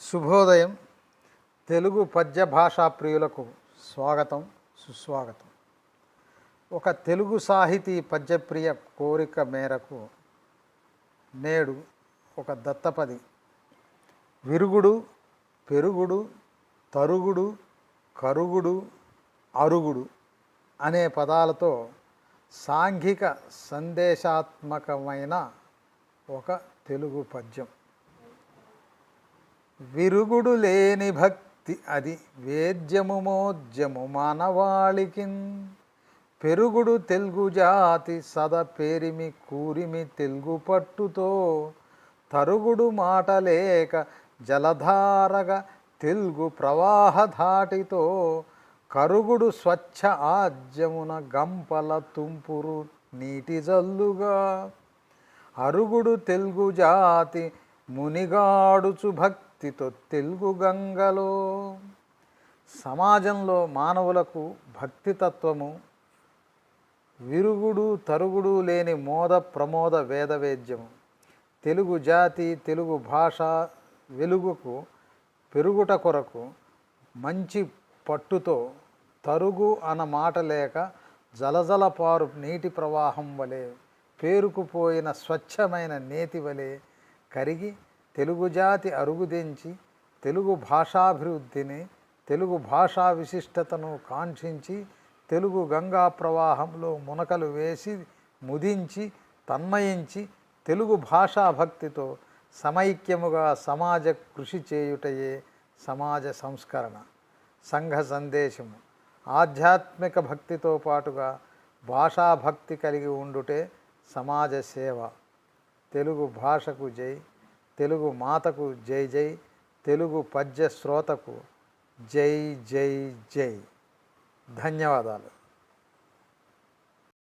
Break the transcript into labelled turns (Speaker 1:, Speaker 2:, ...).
Speaker 1: శుభోదయం. తెలుగు పద్య భాషా ప్రియులకు స్వాగతం సుస్వాగతం. ఒక తెలుగు సాహితీ పద్యప్రియ కోరిక మేరకు నేడు ఒక దత్తపది. విరుగుడు పెరుగుడు తరుగుడు కరుగుడు అరుగుడు అనే పదాలతో సాంఘిక సందేశాత్మకమైన ఒక తెలుగు పద్యం. విరుగుడు లేని భక్తి అది వేద్యము మోద్యము మానవాళికిన్. పెరుగుడు తెలుగు జాతి సద పేరిమి కూరిమి తెలుగు పట్టుతో. తరుగుడు మాట లేక జలధారగా తెలుగు ప్రవాహ ధాటితో. కరుగుడు స్వచ్ఛ ఆజ్యమున గంపల తుంపురు నీటి జల్లుగా. అరుగుడు తెలుగు జాతి మునిగాడుచు భక్తితో తెలుగు గంగలో సమాజంలో మానవులకు భక్తి తత్వము విరుగుడు తరుగుడు లేని మోద ప్రమోద వేదవేద్యము. తెలుగు జాతి తెలుగు భాష వెలుగుకు పెరుగుట కొరకు మంచి పట్టుతో తరుగు అన్న మాట లేక జలజల పారు నీటి ప్రవాహం వలె పేరుకుపోయిన స్వచ్ఛమైన నేతి వలె కరిగి తెలుగు జాతి అరుగుదించి తెలుగు భాషాభివృద్ధిని తెలుగు భాషా విశిష్టతను కాంక్షించి తెలుగు గంగా ప్రవాహంలో మునకలు వేసి ముదించి తన్మయించి తెలుగు భాషా భక్తితో సమైక్యముగా సమాజ కృషి చేయుటయే సమాజ సంస్కరణ. సంఘ సందేశము. ఆధ్యాత్మిక భక్తితో పాటుగా భాషాభక్తి కలిగి ఉండుటే సమాజ సేవ. తెలుగు భాషకు జై. తెలుగు మాతకు జై జై తెలుగు పద్య శ్రోతకు జై జై జై. ధన్యవాదాలు.